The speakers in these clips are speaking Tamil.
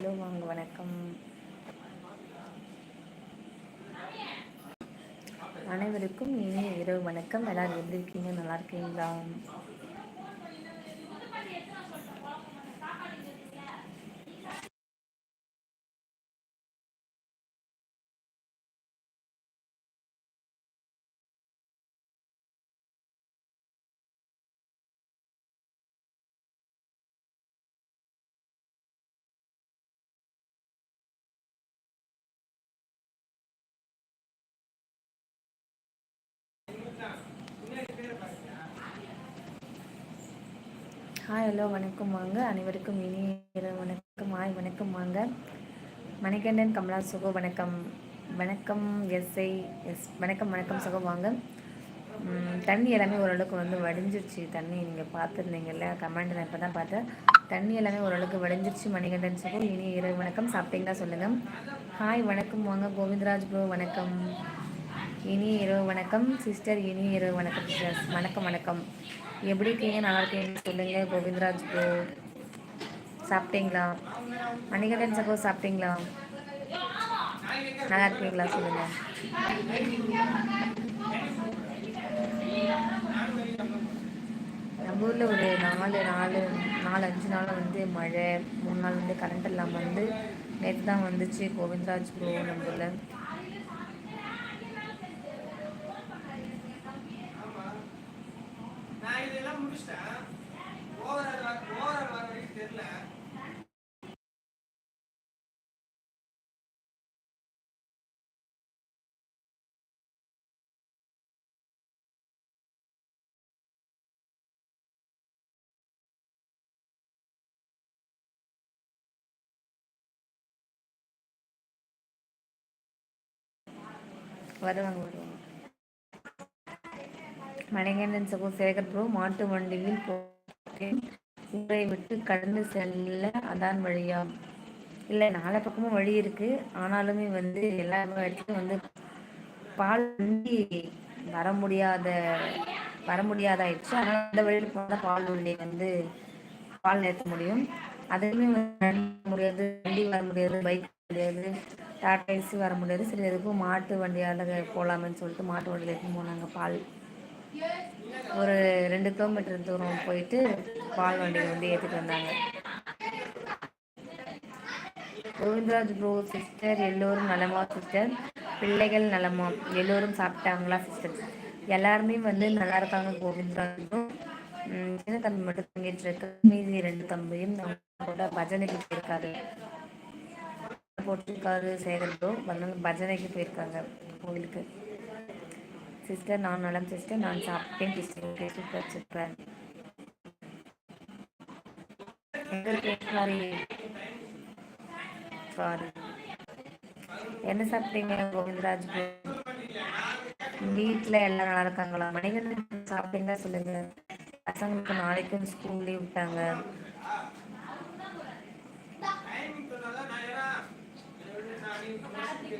ஹலோ வாங்க வணக்கம். அனைவருக்கும் இனிய இரவு வணக்கம். எல்லாரும் எப்படி இருக்கீங்க? நல்லா இருக்கீங்களா? ஹாய் ஹலோ வணக்கம் வாங்க. அனைவருக்கும் இனி வணக்கம். ஹாய் வணக்கம் வாங்க. மணிகண்டன் கமலா சுகோ வணக்கம். வணக்கம் எஸ்ஐ எஸ் வணக்கம் வணக்கம் சுகம் வாங்க. தண்ணி எல்லாமே ஓரளவுக்கு வந்து வடிஞ்சிருச்சு. தண்ணி நீங்கள் பார்த்துருந்தீங்கல்ல கமெண்ட் நான் இப்போ தான் பார்த்தேன். தண்ணி எல்லாமே ஓரளவுக்கு வடிஞ்சிருச்சு மணிகண்டன் சுகோ. இனி இரவு வணக்கம். சாப்பிட்டீங்களா சொல்லுங்கள் ஹாய் வணக்கம் வாங்க. கோவிந்தராஜ் ப்ரோ வணக்கம். இனி இரவு வணக்கம். சிஸ்டர் இனி இரவு வணக்கம் வணக்கம் வணக்கம். எப்படி இருக்கீங்க? நல்லா இருக்கீங்கன்னு சொல்லுங்க. கோவிந்தராஜ் ப்ரோ சாப்பிட்டீங்களா? மணிகண்டன் சகோ சாப்பிட்டீங்களா? நல்லா இருக்கீங்களா? சொல்லுங்க. நம்ம ஊரில் ஒரு நாலு நாலு நாலு அஞ்சு நாள் வந்து மழை மூணு நாள் வந்து கரண்ட் இல்லாமல் வந்து நேற்று தான் வந்துச்சு கோவிந்தராஜ் ப்ரோ நம்ம ஊரில். வருவாங்க. வருவாங்க மணிகண்டன் சகோ சேகர் ப்ரோ மாட்டு வண்டியில் ஊரை விட்டு கடந்து செல்ல அதான் வழியா? இல்லை நாலு பக்கமும் வழி இருக்கு. ஆனாலுமே வந்து எல்லா இடத்துலையும் வந்து பால் வண்டி வர முடியாத வர முடியாதாயிடுச்சு. அதனால அந்த வழியில் போனால் பால் வண்டி வந்து பால் நிறுத்த முடியும். அதுலேயுமே முடியாது வண்டி வர முடியாது பைக் முடியாது. டாட்டா ஏசி வர முடியாது. சரி எதுக்கும் மாட்டு வண்டியால் போகலாமேன்னு சொல்லிட்டு மாட்டு வண்டியில் எடுத்து போனாங்க. பால் ஒரு ரெண்டு கிலோமீட்டர் தூரம் போயிட்டு பால் வண்டியில் வந்து ஏற்றிட்டு வந்தாங்க. கோவிந்தராஜ் ப்ரோ சிஸ்டர் எல்லோரும் நலமா சிஸ்டர். பிள்ளைகள் நலமா. எல்லோரும் சாப்பிட்டாங்களா சிஸ்டர்? எல்லாருமே வந்து நல்லா இருக்காங்க கோவிந்தராஜும் சின்ன தம்பி மட்டும் தங்கிட்டு இருக்கு. மீதி ரெண்டு தம்பியும் கூட பஜனைக்கு போயிருக்காரு. போட்டிருக்காரு சேகர் ப்ரோ வந்து பஜனைக்கு போயிருக்காங்க கோவிலுக்கு. சிஸ்டர் நான் நலம் சிஸ்டர். நான் சாப்பிட்டேன் sister. Super super. Sorry? Sorry. என்ன சாப்பிட்டீங்க? கோவிந்தராஜ் வீட்டில் எல்லாம் நல்லா இருக்காங்களா? மணிகண்டன் சாப்பிட்டீங்களா சொல்லுங்க. பசங்களுக்கு நாளைக்கும் ஸ்கூல் லீவ் விட்டாங்க. Thank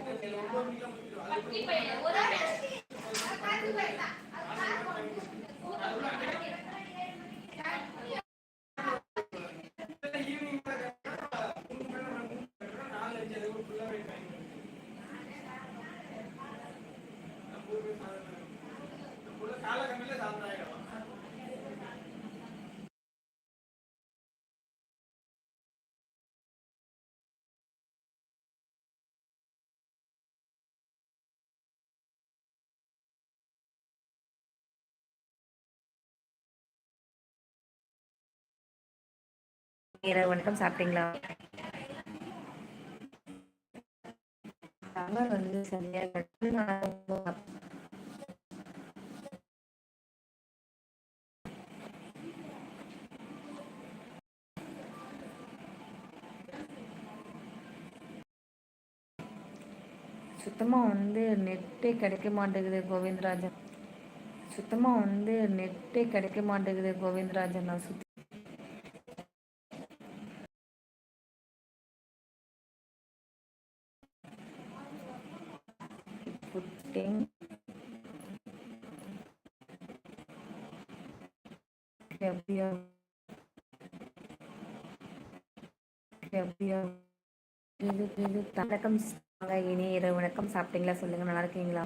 you. இரவு வணக்கம் சாப்பிட்டீங்களா? சம்மர் வந்து சரியா சுத்தமாக வந்து நெட்டே கிடைக்க மாட்டேங்குது கோவிந்தராஜன். சுத்தமாக வந்து நெட்டே கிடைக்க மாட்டேங்குது கோவிந்தராஜன். நான் சுற்றி caviar caviar இது இது வணக்கம் இனி இரவு வணக்கம் சாப்பிட்டீங்களா சொல்லுங்க நல்லா இருக்கீங்களா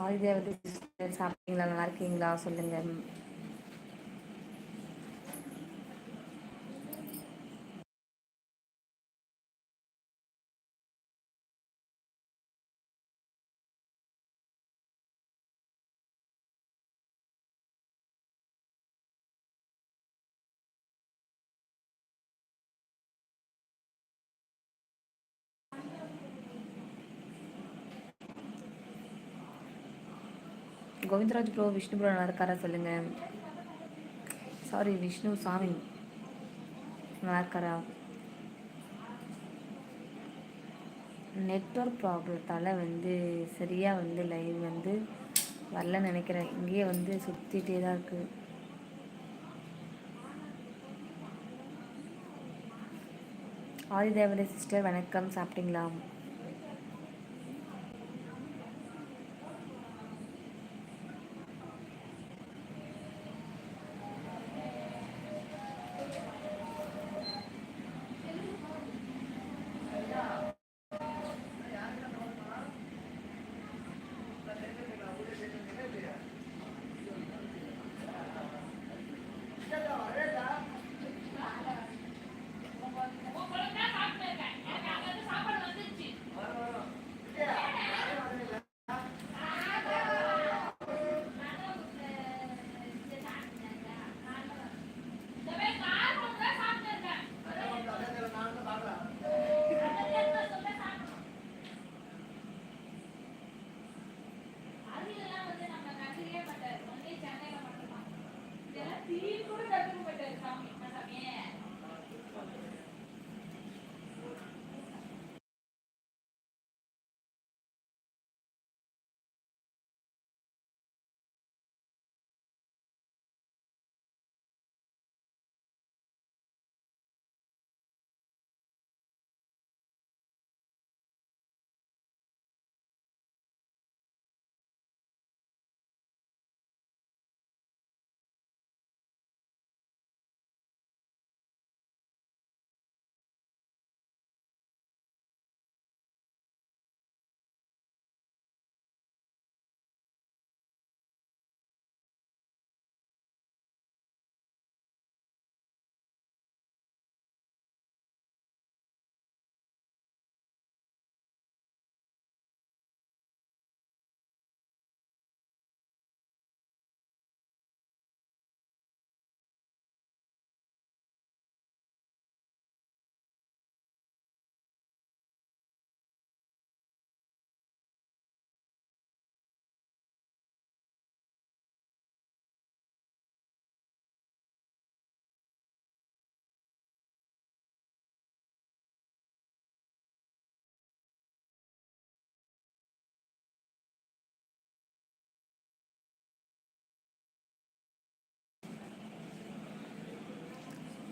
ஆதிதேவதி சாப்பிட்டீங்களா நல்லா இருக்கீங்களா? சொல்லுங்க. கோவிந்தராஜ் ப்ரோ விஷ்ணு ப்ரோ நல்லா இருக்காரா சொல்லுங்க. சாரி விஷ்ணு சாமி. நல்லா இருக்காரா? நெட்ஒர்க் ப்ராப்ளத்தால் வந்து சரியாக வந்து லைவ் வந்து வரலன்னு நினைக்கிறேன். இங்கேயே வந்து சுற்றிட்டே தான் இருக்குது ஆதிதேவதை சிஸ்டர் வணக்கம். சாப்பிட்டீங்களா?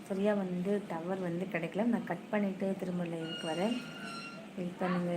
சரியாக வந்து டவர் வந்து கிடைக்கல. நான் கட் பண்ணிவிட்டு திரும்ப லைவுக்கு வரேன். வெயிட் பண்ணுங்கள்